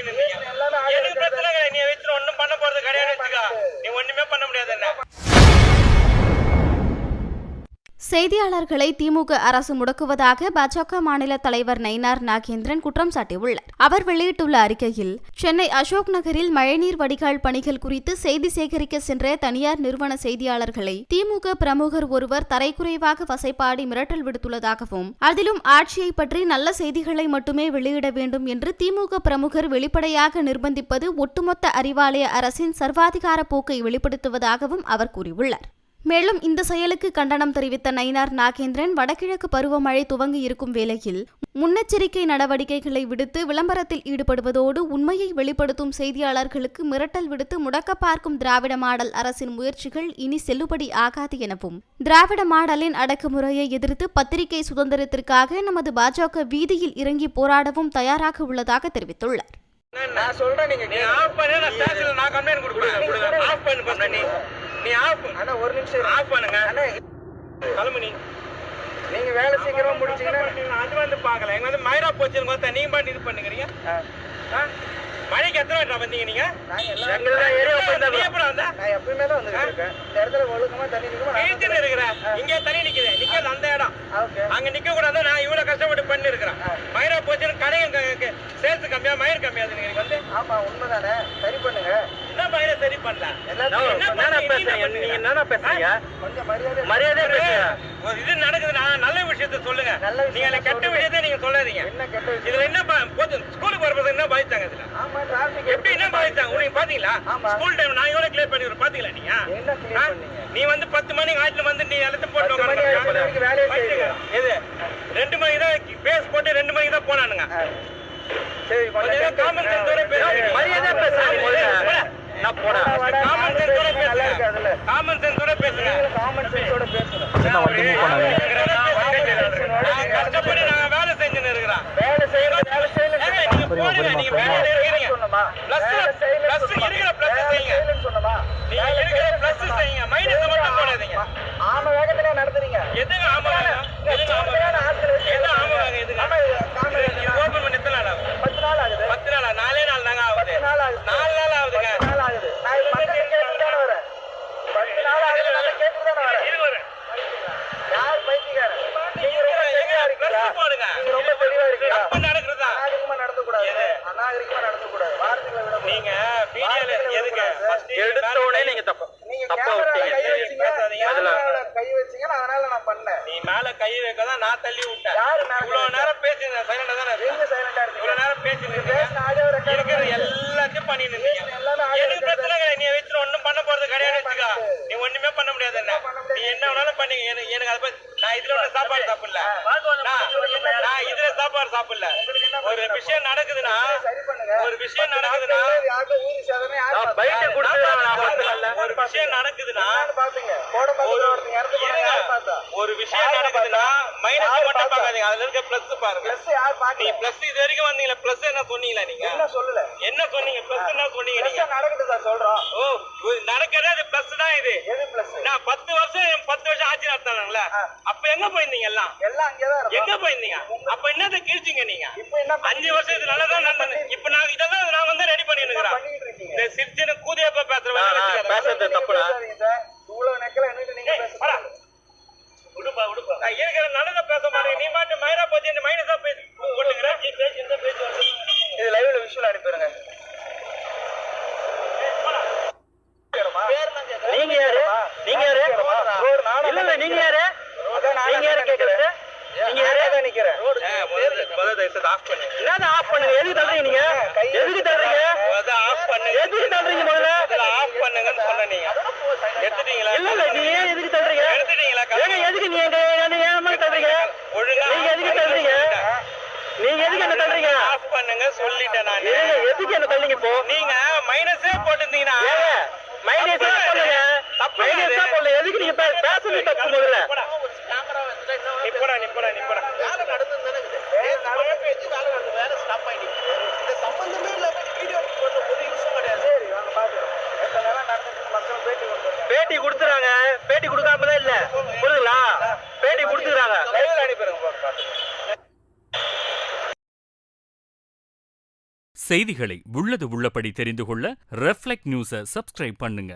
in the middle. செய்தியாளர்களை திமுக அரசு முடக்குவதாக பாஜக மாநில தலைவர் நயினார் நாகேந்திரன் குற்றம் சாட்டியுள்ளார். அவர் வெளியிட்டுள்ள அறிக்கையில் சென்னை அசோக் நகரில் மழைநீர் வடிகால் பணிகள் குறித்து செய்தி சேகரிக்க சென்ற தனியார் நிறுவன செய்தியாளர்களை திமுக பிரமுகர் ஒருவர் தரைக்குறைவாக வசைப்பாடி மிரட்டல் விடுத்துள்ளதாகவும் அதிலும் ஆட்சியை பற்றி நல்ல செய்திகளை மட்டுமே வெளியிட வேண்டும் என்று திமுக பிரமுகர் வெளிப்படையாக நிர்பந்திப்பது ஒட்டுமொத்த அறிவாலய அரசின் சர்வாதிகார போக்கை வெளிப்படுத்துவதாகவும் அவர் கூறியுள்ளார். மேலும் இந்த செயலுக்கு கண்டனம் தெரிவித்த நயினார் நாகேந்திரன் வடகிழக்கு பருவமழை துவங்கி இருக்கும் வேளையில் முன்னெச்சரிக்கை நடவடிக்கைகளை விடுத்து விளம்பரத்தில் ஈடுபடுவதோடு உண்மையை வெளிப்படுத்தும் செய்தியாளர்களுக்கு மிரட்டல் விடுத்து முடக்க பார்க்கும் திராவிட மாடல் அரசின் முயற்சிகள் இனி செல்லுபடி ஆகாது எனவும் திராவிட மாடலின் அடக்குமுறையை எதிர்த்து பத்திரிகை சுதந்திரத்திற்காக நமது பாஜக வீதியில் இறங்கி போராடவும் தயாராக உள்ளதாக தெரிவித்துள்ளார். நான் சொல்றேன் நீங்க நீ ஆஃப் பண்ணு நான் ஸ்டேஷன்ல நான் கம்ப்ளைண்ட் கொடுக்குறேன் ஆஃப் பண்ணு பண்ண நீ ஆஃப் அண்ணா ஒரு நிமிஷம். ஆஃப் பண்ணுங்க. அண்ணா கிளம்பு நீ. நீங்க வேலை சீக்கிரமா முடிச்சீங்கன்னா அது வந்து பார்க்கல. எங்க வந்து மயிரா போச்சுன்னு பார்த்தா நீங்க பாட்டு இது ஆ? மழைக்கு எத்தனை வாட்டி வந்தீங்க நீங்க? வந்த? எப்பயுமே தான் இருக்கேன். இந்த இடத்துல ஒழுக்கமா தண்ணி நிக்குமா நான் வீட்டுல இருக்கிற? இங்க தண்ணி நிக்குது. நிக்கிறது அந்த இடம். அங்க நிக்க கூடாது நான் இவ்வளவு கஷ்டப்பட்டு பண்ணி இருக்கிறேன் மயிரா போச்சுன்னு கடையும் சேல்ஸ் கம்மியா மயிர் கம்மியாது நீங்க வந்து ஆமா உண்மைதானே சரி பண்ணுங்க என்ன மயிரை சரி பண்ணல எல்லாத்தையும் என்ன பண்ணீங்க? நீங்க என்ன என்னடா பேசுறீங்க கொஞ்சம் மரியாதை மரியாதை பேசுங்க ஒரு இது நடக்குதுன்னா நல்ல விஷயத்த சொல்லுங்க. நீங்க கெட்ட விஷயத்த நீங்க சொல்லாதீங்க. இதுல என்ன ஸ்கூலுக்கு வர என்ன இதுல? டிராபிக் எப்படி என்ன பாதிச்சாங்க? உனக்கு பாத்தீங்களா. ஸ்கூல் டைம் நான் எவ்வளவு கிளியர் பண்ணிடுறேன் பாத்தீங்களா நீங்க? நீ வந்து பத்து மணிக்கு ஆயிட்டு வந்து நீ எல்லாத்தையும் போட்டு மணி. எது? ரெண்டு மணிக்கு தான் பேஸ் போட்டு ரெண்டு மணிக்கு தான் போனானுங்க. சரி காமன் சென்ஸோட பேசுங்க மரியாதை பேசுறேன் முதல்ல. நான் போறேன் காமன் சென்ஸோட பேசுங்க. சென்ஸோட பேசுங்க. கஷ்டப்பட்டு நான் வேலை செஞ்சுன்னு இருக்கிறேன். வேலை செய்யல வேலை செய்யல நீங்க நீங்க இருக்கிறீங்க. வேலை செய்யல plus இருக்கிற plus செய்யுங்க. சொன்னமா நீங்க இருக்கிற plus செய்யுங்க. minus மட்டும் போடாதீங்க. ஆமா வேகத்துல நடத்துறீங்க எதுங்க ஆமா வேகம்? எதுங்க ஆமா வேகம்? எது ஆமா வேகம் எதுங்க? ஆமா, இது காமன் இது இது open பண்ணி எத்தனை நாள் ஆகும்? பத்து நாள் ஆகுது பத்து நாளா? நாலே நாள் தாங்க ஆகுது. பத்து நாள் ஆகுது நாலு நாள் ஆகுதுங்க. பத்து நாள் ஆகுது நான் இது மக்கள் கேட்டு தானே வரேன் பத்து நாள் ஆகுது நான் கேட்டு தானே வரேன் இருங்க வரேன். யார் பைத்தியக்காரன் நீங்க ரொம்ப தெளிவா இருக்கீங்களா plus போடுங்க. நீங்க ரொம்ப தெளிவா இருக்கீங்களா தப்பு நடக்குதா? அநாகரிகமா நடத்தக்கூடாது எது? அநாகரிகமா நடத்தக்கூடாது வார்த்தைகளை விட நீங்க வீடியோல எதுக்கு? First எடுத்த உடனே நீங்க தப்பு நீங்க தப்பா கேமரால விட்டீங்க கை சரி, வச்சீங்க பேசாதீங்க. கேமரால கை வச்சீங்க நான் அதனால நான் பண்ணேன் நீ மேல கை வைக்கதான் நான் தள்ளி விட்டேன். யாரு இவ்வளவு? நேரம் பேசியிருந்தேன் சைலண்டா தானே நீங்க இவ்வளவு நேரம் ரெக்கார்ட் இருக்கிற எல்லாத்தையும் பண்ணிட்டு இருந்தீங்க எனக்கு பிரச்சனை கிடையாது. நீ வச்சு ஒண்ணும் பண்ண போறது கிடையாது வச்சுக்கோ. நீ ஒண்ணுமே பண்ண முடியாது என்ன? நீ என்ன வேணாலும் பண்ணி எனக்கு எனக்கு அதை பத்தி நான் இதுல ஒண்ணு சாப்பாடு நான் நான் சாப்பாடு சாப்பிடல. ஒரு விஷயம் நடக்குதுன்னா ஒரு விஷயம் நடக்குதுன்னா ஒரு விஷயம் நடக்குதுன்னா ஒரு விஷயம் நடக்குதுன்னா மைனஸ் மட்டும் பார்த்தா? பார்க்காதீங்க. அதுல இருக்க பிளஸ் பாருங்க. நீ? பிளஸ் இது வரைக்கும் வந்தீங்களா பிளஸ் என்ன சொன்னீங்களா நீங்க? என்ன சொல்லல? என்ன சொன்னீங்க? பிளஸ் என்ன சொன்னீங்க நீங்க? நடக்குது சார் சொல்றோம். ஓ இது நடக்கிறதே அது பிளஸ் தான் இது. நான் பத்து வருஷம் பத்து வருஷம் ஆட்சி நடத்தானுங்களே. அப்ப எங்க போயிருந்தீங்க எல்லாம்? எல்லாம் எங்க போயிருந்தீங்க? அப்ப என்னத்தை கிழிச்சீங்க நீங்க. இப்போ என்ன அஞ்சு வருஷம் இது நடந்தது இப்ப நான் இதெல்லாம் நான் வந்து ரெடி பண்ணி இருக்கிறேன் இந்த சிரிச்சுன்னு கூதியப்ப பேசுற நான் வேலை நான் வச்சுக்காத. பேசுறது தப்புடா? இவ்வளவு நெக்கல நீங்க ஏய், வாடா. பேசுறீங்க விடுப்பா, விடுப்பா. நான் இருக்கிற நல்லதை பேச மாட்டேன். நீ மாட்டு மயிரா போச்சு இந்த மைனஸா பேசி போட்டுக்கிற நீ பேசி இந்த பேசி இது லைவ்ல விஷுவல் அனுப்பிடுங்க. நீங்க யாரு? நீங்க யாரு? இல்ல இல்ல நீங்க யாரு? நீங்க யாரு கேக்குறது நீங்க நிக்கிறேன். செய்து ஆஃப் பண்ணுங்க. எதுக்கு தள்ளுறீங்க நீங்க? எதுக்கு தள்ளுறீங்க? ஆஃப் பண்ணுங்க. எதுக்கு தள்ளுறீங்க முதல்ல? ஆஃப் பண்ணுங்கன்னு சொன்ன நீங்க. எடுத்துட்டீங்களா? இல்ல இல்ல ஏன் எதுக்கு தள்ளுறீங்க? எடுத்துட்டீங்களா? ஏங்க எதுக்கு நீங்க என்ன மேல தள்ளுறீங்க? ஒழுங்கா நீங்க எதுக்கு தள்ளுறீங்க? நீங்க எதுக்கு என்ன தள்ளுறீங்க? ஆஃப் பண்ணுங்க சொல்லிட்டேன் நானு. எதுக்கு என்ன தள்ளுறீங்க இப்போ? நீங்க மைனஸே போட்டிருந்தீங்கன்னா மைனஸ் பண்ணுங்க தப்பு மைனஸ் எதுக்கு நீங்க பேசுறது தப்பு முதல்ல போடா. நீ போடா நீ போடா நீ போடா சரி வாங்க பாத்துறோம் எத்தனை நேரம் நடந்துட்டு மக்கள் பேட்டி கொடுத்துருங்க பேட்டி கொடுத்துறாங்க. பேட்டி கொடுக்காம தான் இல்ல. புரியுதுங்களா? பேட்டி கொடுத்துறாங்க. லைவ்ல அனுப்பிடுங்க செய்திகளை உள்ளது உள்ளபடி தெரிந்து கொள்ள ரெஃப்ளெக்ட் நியூஸை சப்ஸ்கிரைப் பண்ணுங்க.